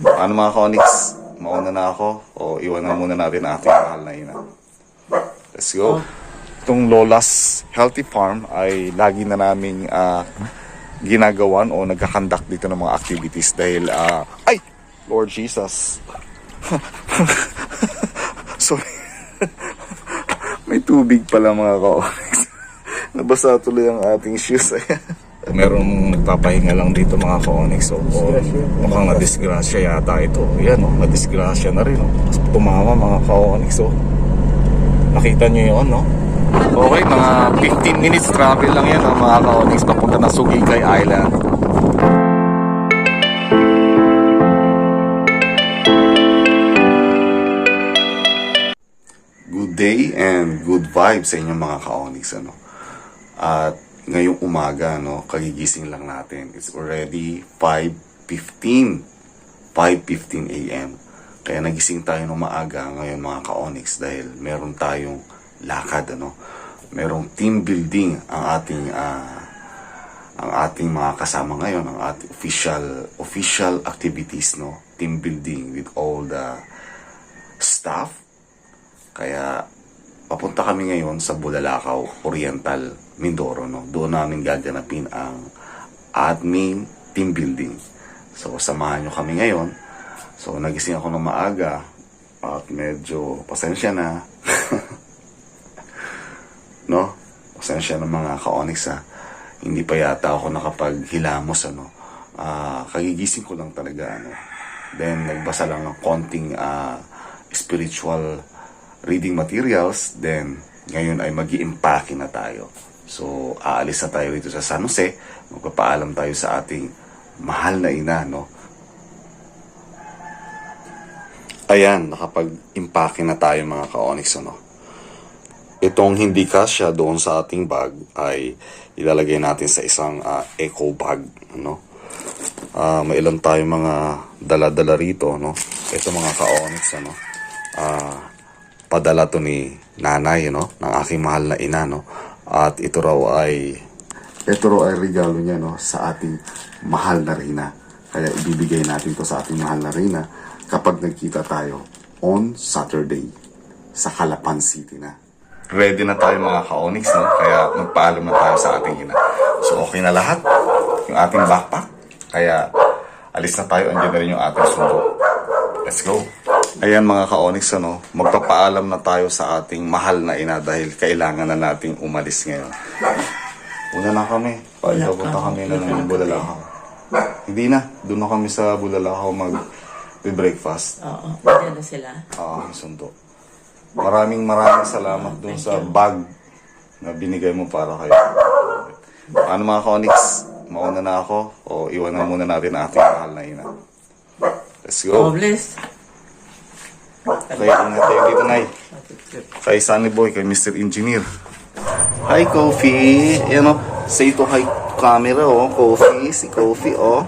Ano mga Konix? Mauna na ako o iwanan muna natin ang ating mahal na ina. Let's go. Itong Lola's Healthy Farm ay lagi na naming ah, ginagawan o nagkakandak dito ng mga activities dahil ah, ay Lord Jesus sorry may tubig pala mga ka-onyx nabasa tuloy ang ating shoes ayan Merong nagpapahinga lang dito mga ka-onyx so, o, mukhang na-disgrasya yata ito yan o, na-disgrasya na rin o. Tapos tumama mga ka-onyx o. Nakita nyo yun, no? Okay, mga 15 minutes travel lang yan, oh, mga ka-onyx, papunta na Sugikay Island. Good day and good vibes sa inyong mga ka-onyx, ano? At ngayong umaga, no, kagigising lang natin. It's already 5.15. 5.15 a.m. Kaya nagising tayo ng maaga ngayon mga ka-onyx dahil meron tayong lakad, ano. Merong team building ang ating ah, ang ating mga kasama ngayon, ang ating official official activities, no. Team building with all the staff. Kaya papunta kami ngayon sa Bulalakaw Oriental, Mindoro. No? Doon namin gaganapin ang admin team building. So, samahan nyo kami ngayon. So, nagising ako ng maaga at medyo pasensya na. no? Pasensya na mga ka-onyx ha. Hindi pa yata ako nakapaghilamos ano. Ah, kagigising ko lang talaga ano. Then nagbasa lang ng konting ah, spiritual reading materials, then ngayon ay mag impake na tayo. So, aalis na tayo dito sa San Jose, magpapaalam tayo sa ating mahal na ina, no? Ayan, nakapag-impake na tayo mga ka-onyx, ano? Itong hindi kasya doon sa ating bag ay ilalagay natin sa isang ah, eco bag, no? Ah, may ilan tayo mga dala-dala rito, no? Ito mga ka-onyx, ano? Ah, padala to ni nanay, no? Ng aking mahal na ina, no? At ito raw ay ito raw ay regalo niya, no? Sa ating mahal na Rina. Kaya ibibigay natin to sa ating mahal na Rina kapag nagkita tayo on Saturday sa Calapan City na. Ready na tayo mga ka-onyx, no? Kaya magpaalam na tayo sa ating ina. So okay na lahat. Yung ating backpack. Kaya alis na tayo. Andiyan na rin yung ating sundo. Let's go. Ayan mga ka-onyx, ano, magpapaalam na tayo sa ating mahal na ina dahil kailangan na nating umalis ngayon. Una na kami. Papunta kami na ng Bulalakaw. Hindi na. Doon na kami sa Bulalakaw mag breakfast. Oo, na sila. Ah, sundo. Maraming maraming salamat dun sa bag na binigay mo para kayo. Ano mga ka-onyx? Mauna na ako o iwanan muna natin ang ating mahal na ina. Let's go. bless. Kaya ingat tayo dito, Nay. Kay Sunny Boy, kay Mr. Engineer. Hi, Kofi. Yan o. Say to hi camera, oh. Kofi. Si Kofi, oh.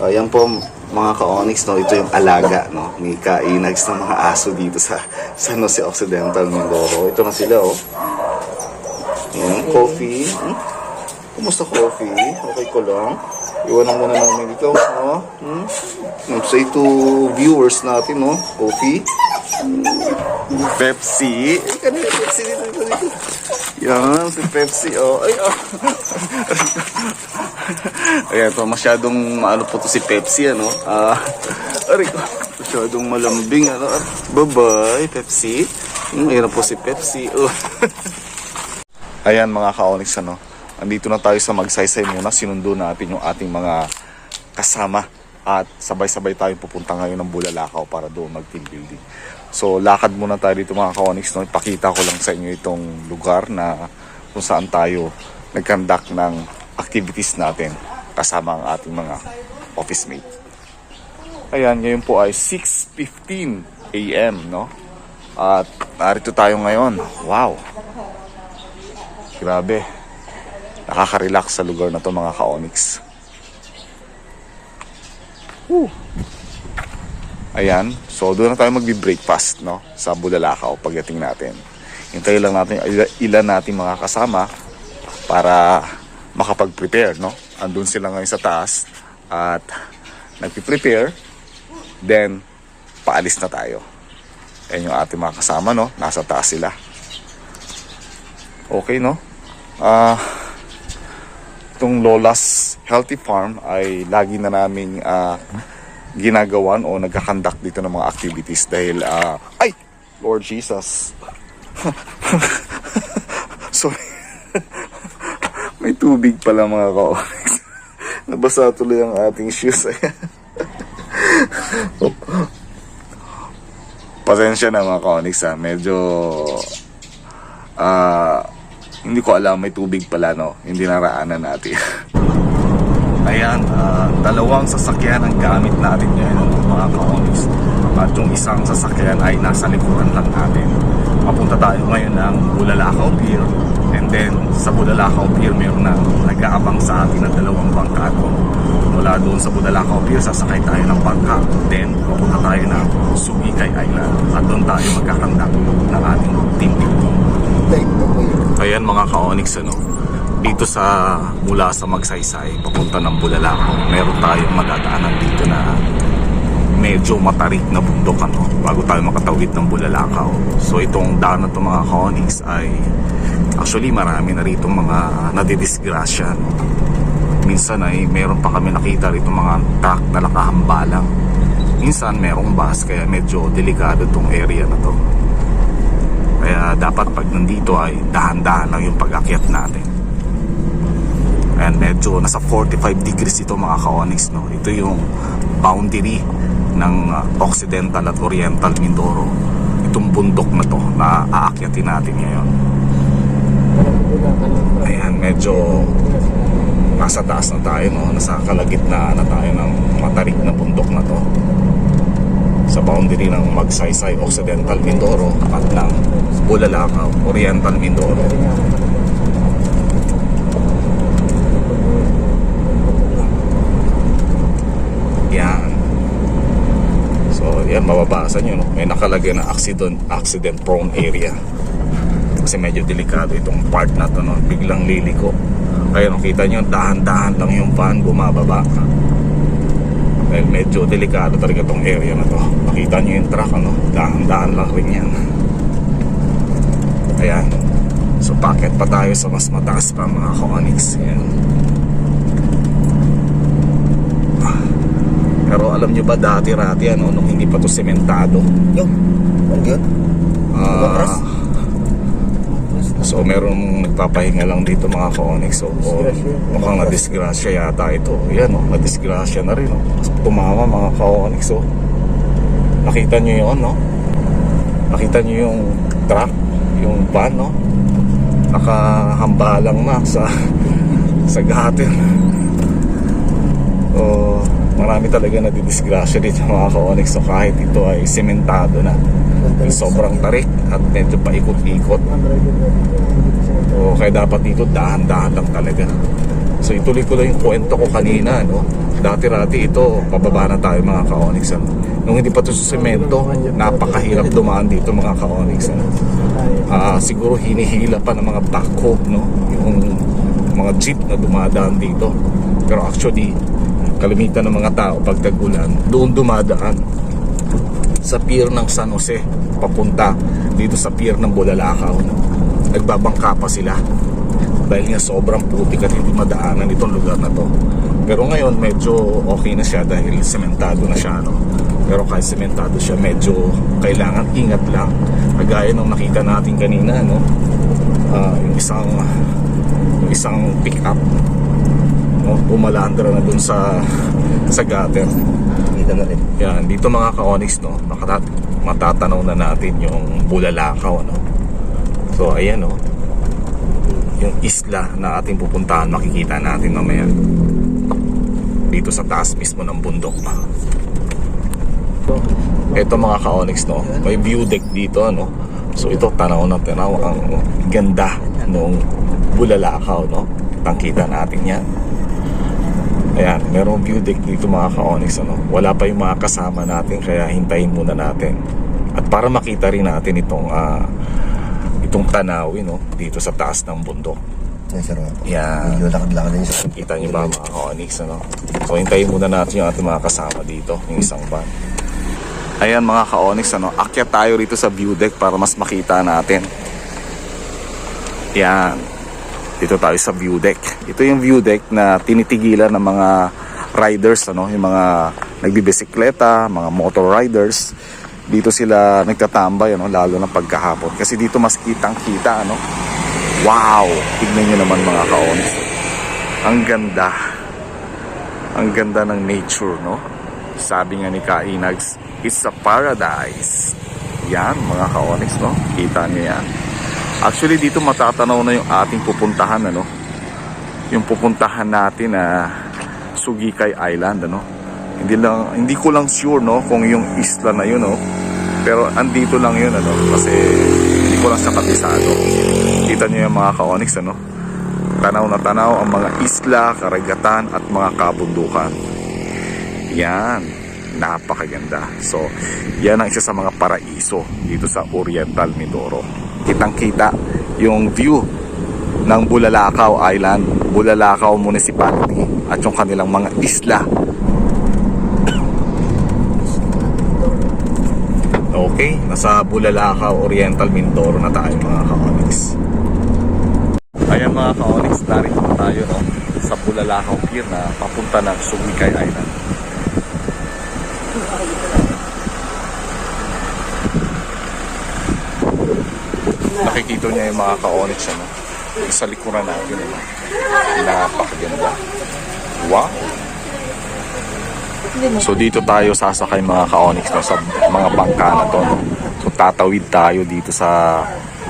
Ayan po, mga ka-onyx, no. Ito yung alaga, no. Ni Kainags ng mga aso dito sa San Jose Occidental, Mindoro. Ito na sila, oh. Yan, Kofi. Hmm? Kumusta, Kofi? Okay ko lang. Iwanan muna namin ikaw, no? Hmm? Hmm, Say to viewers natin, no? Kofi. Pepsi. Ay, kanina Pepsi dito, dito, dito. Yan, si Pepsi, oh. Ay, oh. Ayan, to, masyadong maano po to si Pepsi, ano? Ah, aray ko. Masyadong malambing, ano? Ah, Bye-bye, Pepsi. Hmm, ayan po si Pepsi, oh. Ayan, mga ka-onyx, ano? Andito na tayo sa magsaysay muna. Sinundo natin yung ating mga kasama. At sabay-sabay tayong pupunta ngayon ng Bulalakaw para doon mag-team building. So, lakad muna tayo dito mga ka-onyx. No? Ipakita ko lang sa inyo itong lugar na kung saan tayo nag-conduct ng activities natin kasama ang ating mga office mate. Ayan, ngayon po ay 6.15 a.m. No? At narito tayo ngayon. Wow! Grabe. Nakaka-relax sa lugar na to mga ka-onyx. Woo. Ayan. So, doon na tayo magbi-breakfast, no? Sa Bulalakaw pagdating natin. Hintayin lang natin ila- ilan natin mga kasama para makapag-prepare, no? Andun sila ngayon sa taas at nagpi-prepare Then, paalis na tayo. Ayan yung ating mga kasama, no? Nasa taas sila. Okay, no? Ah, itong Lola's Healthy Farm ay lagi na naming ah, ginagawan o nagkakandak dito ng mga activities dahil, ah, ay! Lord Jesus. Sorry. May tubig pala mga ka-onyx. Nabasa tuloy ang ating shoes. Pasensya na mga ka-onyx ha. Medyo ah hindi ko alam may tubig pala no. Hindi naraanan natin. Ayan, ah, dalawang sasakyan ang gamit natin ngayon mga ka-onyx. At yung isang sasakyan ay nasa likuran lang natin. Papunta tayo ngayon ng Bulalakaw Pier. And then sa Bulalakaw Pier mayroon na nag-aabang sa atin ng dalawang bangka. No? Mula doon sa Bulalakaw Pier, sasakay tayo ng bangka. Then papunta tayo ng Sugikay Island. At doon tayo magkakandak ng ating team building. Ayan mga ka-onyx ano. Dito sa mula sa Magsaysay papunta ng Bulalakaw, meron tayong madadaanan dito na medyo matarik na bundok ano bago tayo makatawid ng Bulalakaw. So itong daan na to mga ka-onyx ay actually marami na rito mga nadidisgrasya. No? Minsan ay meron pa kami nakita rito mga truck na nakahambalang. Minsan merong bus kaya medyo delikado tong area na to. Kaya dapat pag nandito ay dahan-dahan lang yung pag-akyat natin. Ayan, medyo nasa 45 degrees ito mga ka-onyx, no? Ito yung boundary ng uh, Occidental at Oriental Mindoro. Itong bundok na to na aakyatin natin ngayon. Ayan, medyo nasa taas na tayo, no? Nasa kalagitnaan na tayo ng matarik na bundok na to sa boundary ng Magsaysay Occidental Mindoro at ng Bulalakaw Oriental Mindoro. Yan. So, yan mababasa nyo, no? may nakalagay na accident, accident prone area. Kasi medyo delikado itong part na to, no? biglang liliko. Kaya nakita nyo, dahan-dahan lang yung van bumababa. Dahil medyo delikado talaga tong area na to. Nakita nyo yung truck, ano? Dahan-dahan lang rin yan. Ayan. So, packet pa tayo sa mas mataas pa mga ka-onyx. Ayan. Pero alam nyo ba dati-rati ano, nung hindi pa to sementado. Yung, ano yun? Ah, Matras? So merong nagpapahinga lang dito mga ka-onyx. So, oh, mukhang na-disgrasya yata ito. Yan oh, na-disgrasya na rin oh. Tumama mga ka-onyx oh. Nakita nyo yun no? Nakita nyo yung truck, yung van no? Nakahambalang na sa sa gutter. Marami talaga na didisgrasya dito mga ka-onyx. So kahit ito ay sementado na. Sobrang tarik at medyo paikot-ikot. O kaya dapat dito dahan-dahan lang talaga. So ituloy ko lang yung kwento ko kanina, no? Dati-rati ito, pababa na tayo mga ka-onyx. Ano? Nung hindi pa ito sa semento, napakahirap dumaan dito mga ka-onyx. Ano? Ah, siguro hinihila pa ng mga backhoe, no? Yung mga jeep na dumadaan dito. Pero actually, kalimitan ng mga tao pag tagulan, doon dumadaan sa pier ng San Jose papunta dito sa pier ng Bulalakaw nagbabangka pa sila dahil nga sobrang putik at hindi madaanan itong lugar na to pero ngayon medyo okay na siya dahil sementado na siya no? pero kahit sementado siya medyo kailangan ingat lang kagaya nung nakita natin kanina no? Ah, yung isang yung isang pick up no? umalandra na dun sa sa gutter Kita na rin. yan, dito mga ka-onyx, no, makatat matatanaw na natin yung Bulalakaw, no. So, ayan, no. Yung isla na ating pupuntahan, makikita natin mamaya. Dito sa taas mismo ng bundok. Ito mga ka-onyx, no, may view deck dito, no. So, ito, tanaw na tanaw ang ganda ng Bulalakaw, no. Tangkita natin yan. Ayan, merong view deck dito mga ka-onyx ano. Wala pa yung mga kasama natin kaya hintayin muna natin. At para makita rin natin itong ah, itong tanawin no dito sa taas ng bundok. Sir. po. Yan. Medyo lakad-lakad din siya. Kita niyo ba mga ka-onyx ano? So hintayin muna natin yung ating mga kasama dito, yung isang van. Ayan mga ka-onyx, ano, akyat tayo rito sa view deck para mas makita natin. Yan. Dito tayo sa view deck. Ito yung view deck na tinitigilan ng mga riders, ano, yung mga nagbibisikleta, mga motor riders. Dito sila nagtatambay, ano, lalo na pagkahapon. Kasi dito mas kitang-kita, ano. Wow! Tignan nyo naman mga ka-onyx. Ang ganda. Ang ganda ng nature, no? Sabi nga ni Kainags, it's a paradise. Yan, mga ka-onyx, no? Kita niyo yan. Actually, dito matatanaw na yung ating pupuntahan, ano? Yung pupuntahan natin na Sugikay Island, ano? Hindi lang hindi ko lang sure, no, kung yung isla na yun, no. Pero andito lang yun, ano, kasi hindi ko lang siya kabisado. Kita niyo yung mga ka-onyx, ano? Tanaw na tanaw ang mga isla, karagatan at mga kabundukan. Yan. Napakaganda. So, yan ang isa sa mga paraiso dito sa Oriental Mindoro. Kitang-kita yung view ng Bulalakaw Island, Bulalakaw Municipality at yung kanilang mga isla. Okay, nasa Bulalakaw Oriental Mindoro na tayo mga ka-onyx. Ayan mga ka-onyx, narito na tayo no, sa Bulalakaw Pier na papunta ng Sugikay Island. Nakikita niya yung mga ka-onyx ano, sa likuran natin. Ano, napakaganda. Wow! So dito tayo sasakay mga ka-onyx no, sa mga bangka na to. No? So tatawid tayo dito sa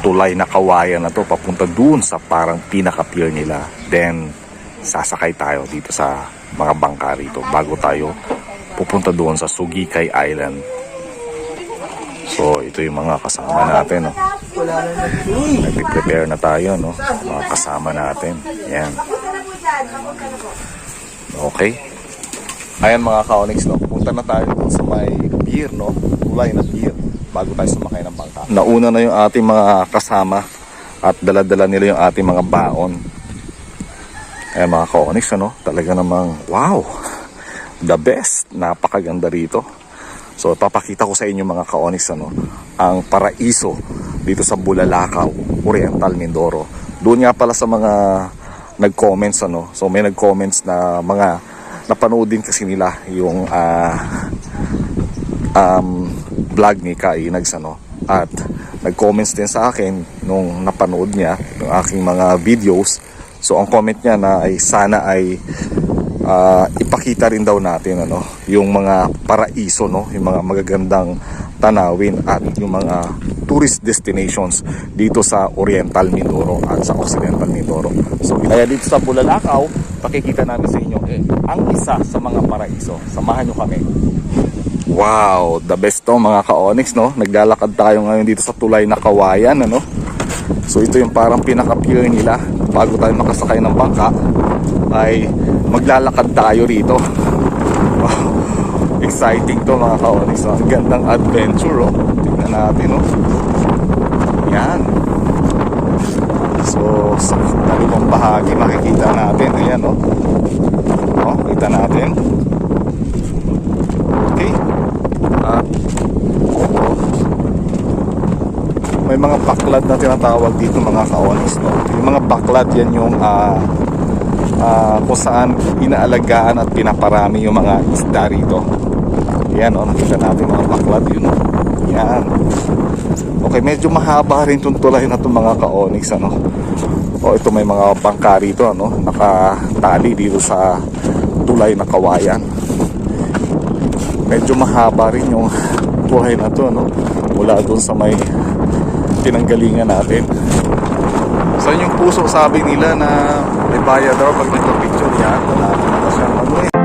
tulay na kawayan na to papunta dun sa parang pinaka-pier nila. Then sasakay tayo dito sa mga bangka rito bago tayo pupunta doon sa Sugikay Island. So ito yung mga kasama natin. No? Nagpe-prepare na tayo. No? Mga kasama natin. Yan. Okay. Ayan mga ka-onyx, no? Punta na tayo dun sa may pier, no? Tulay na pier bago tayo sumakay ng bangka. Nauna na yung ating mga kasama at dala-dala nila yung ating mga baon. Ayan mga ka-onyx, ano? Talaga namang, wow! The best! Napakaganda rito. So, papakita ko sa inyo mga ka-onyx, ano? Ang paraiso dito sa Bulalakaw, Oriental Mindoro. Doon nga pala sa mga nag-comments, ano? So, may nag-comments na mga napanood din kasi nila yung ah, um, vlog ni Kainags ano at nag-comments din sa akin nung napanood niya yung aking mga videos so ang comment niya na ay sana ay ah, ipakita rin daw natin ano yung mga paraiso no yung mga magagandang tanawin at yung mga tourist destinations dito sa Oriental Mindoro at sa Occidental Mindoro. So kaya dito sa Bulalakaw, pakikita namin sa inyo eh, ang isa sa mga paraiso. Samahan nyo kami. Wow, the best to mga ka-onyx no. Naglalakad tayo ngayon dito sa tulay na kawayan ano. So ito yung parang pinaka-pier nila bago tayo makasakay ng bangka ay maglalakad tayo rito. Wow. Exciting to mga ka-onyx. Ang gandang adventure oh. Tingnan natin oh. Yan. So, sa dalawang bahagi makikita natin. Ayan, oh. Oh, kita natin. Okay. At, may mga baklad na tinatawag dito mga kaonis, no? Yung mga baklad, yan yung ah ah, kung saan inaalagaan at pinaparami yung mga isda rito. Yan, oh, nakita natin mga baklad yun. oh. Yan. Okay, medyo mahaba rin itong tulay na itong mga ka-onyx, ano. O, ito may mga bangka rito, ano, nakatali dito sa tulay na kawayan. Medyo mahaba rin yung tulay na to, no, mula doon sa may pinanggalingan natin. Sa yung puso sabi nila na bayad daw pag nagpa-picture yan, wala naman na siyang ano eh.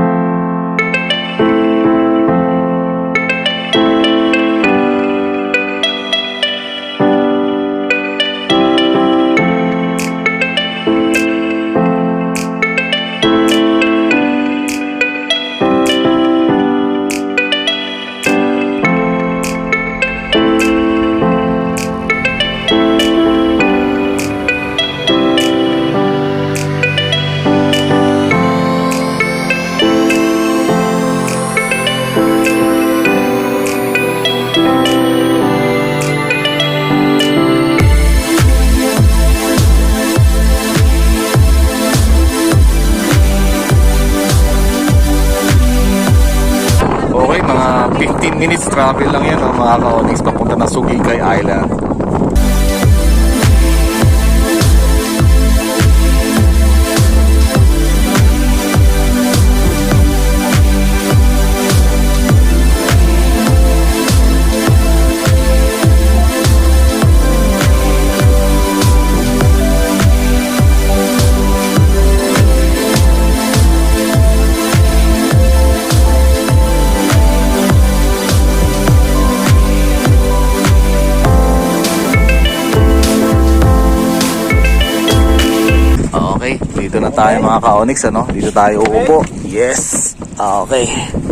Travel lang yan, oh, mga ka-Onyx, papunta na Sugikay Island. Mga ka-Onyx, ano? Dito tayo uupo. Yes! Okay.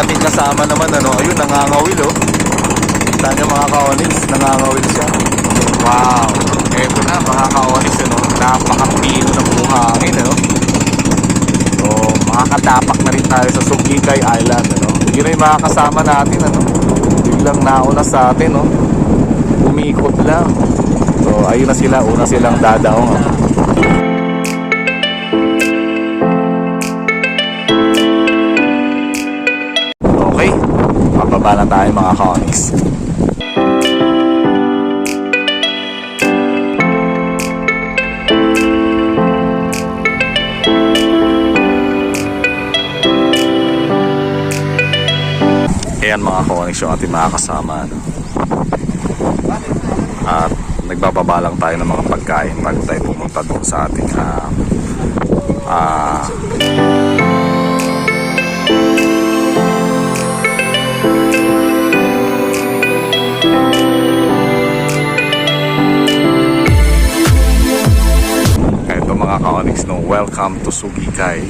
Natin kasama naman ano, ayun nangangawil oh. Kita niyo mga ka-onyx, nangangawil siya. Wow! Eto na mga ka-onyx ano, napakapino ng buhangin ano. So, makakadapak na rin tayo sa Sugikay Island ano. Yun na mga kasama natin ano. Biglang nauna sa atin no. Umikot lang. So, ayun na sila, una silang dadaong ano. Pababa na tayo mga ka-onyx. Ayan mga ka-onyx yung ating mga kasama. Ano? At nagbababa lang tayo ng mga pagkain bago tayo pumunta doon sa ating ah ah, mga no, welcome to Sugikay.